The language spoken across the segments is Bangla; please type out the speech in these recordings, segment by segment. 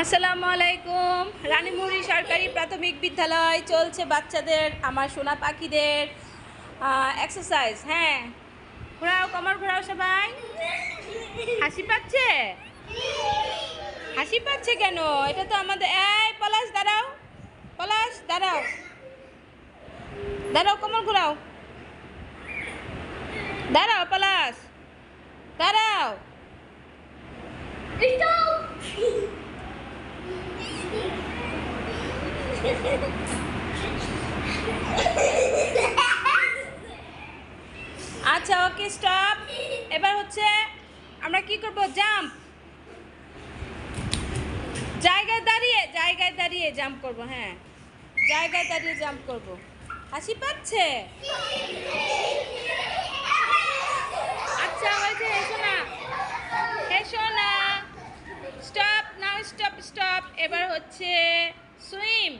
আসসালামু আলাইকুম। রানীমুড়ি সরকারি প্রাথমিক বিদ্যালয় চলছে বাচ্চাদের, আমার সোনা পাখিদের এক্সারসাইজ হ্যাঁ। ঘোরাও, কমর ঘোরাও সবাই। হাসি পাচ্ছে? হাসি পাচ্ছে কেন? এটা তো আমাদের, এই পলাশ, দাঁড়াও। পলাশ, দাঁড়াও। দাঁড়াও, কমর ঘোরাও। দাঁড়াও, পলাশ। দাঁড়াও। আচ্ছা ওকে স্টপ এবার হচ্ছে আমরা কি করব? জাম্প জায়গায় দাঁড়িয়ে জায়গায় দাঁড়িয়ে জাম্প করব হ্যাঁ। জায়গায় দাঁড়িয়ে জাম্প করব। হাসি পাচ্ছে? আচ্ছা হয়েছে এসো না। এসো না। স্টপ নাও স্টপ স্টপ এবার হচ্ছে সুইম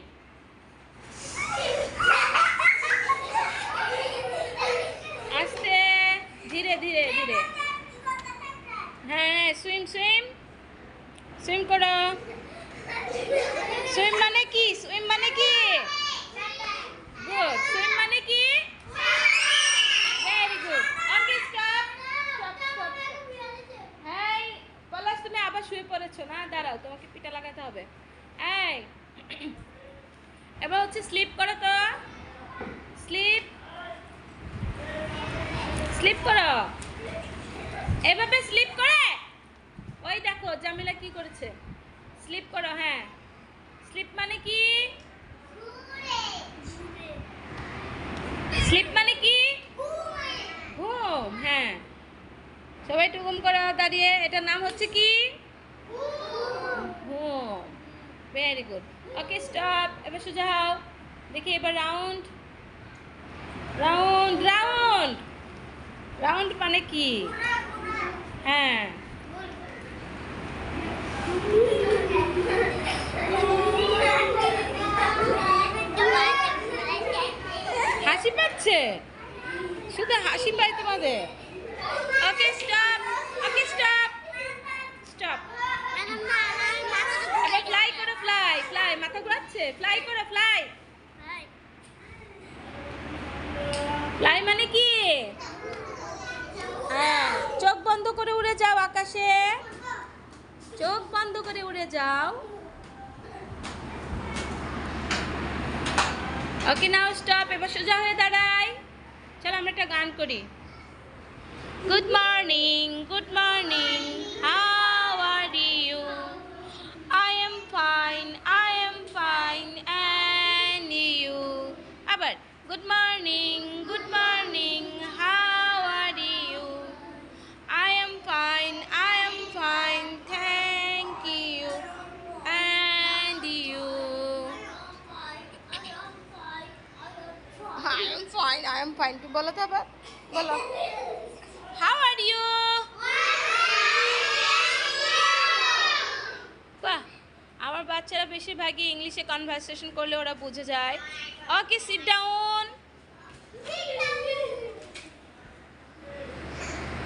আস্তে, ধীরে ধীরে ধীরে। হ্যাঁ সুইম সুইম সুইম করো। সুইম মানে কি? সুইম মানে কি? গুড সুইম মানে কি? Very good okay stop Palash তুমি আবার শুয়ে পড়েছো না? দাঁড়াও, তোমাকে পিটা লাগাতে হবে। এই। এবার হচ্ছে স্লিপ করো তো। স্লিপ স্লিপ করো। এভাবে স্লিপ করে? ওই দেখো, জামিলা কি করেছে? স্লিপ করো হ্যাঁ। স্লিপ মানে কি? স্লিপ মানে কি? ঘুম হ্যাঁ। সবাই একটু ঘুম করো দাঁড়িয়ে। এটার নাম হচ্ছে কি? ভেরি গুড ওকে স্টপ এবার সোজা হও। দেখি এবার রাউন্ড রাউন্ড রাউন্ড রাউন্ড মানে কি? হ্যাঁ। হাসি পাচ্ছে? শুধু হাসি পায় তোমাদের okay stop okay stop stop এবার ফ্লাই করো ফ্লাই ফ্লাই ঘোরাচ্ছে ফ্লাই করো ফ্লাই ফ্লাই মানে কি? হ্যাঁ চোখ বন্ধ করে উড়ে যাও আকাশে। চোখ বন্ধ করে উড়ে যাও। ওকে নাও স্টপ এবার সোজা হয়ে দাঁড়াই। চলো আমরা একটা গান করি। Good morning good morning how আবার good morning good morning how are you I am fine I am fine thank you and you I am fine I am fine কি বলো তো আবার বলো হাউ আর ইউ বেশিরভাগই ইংলিশে কনভারসেশন করলে ওরা বুঝে যায়। ওকে সিট ডাউন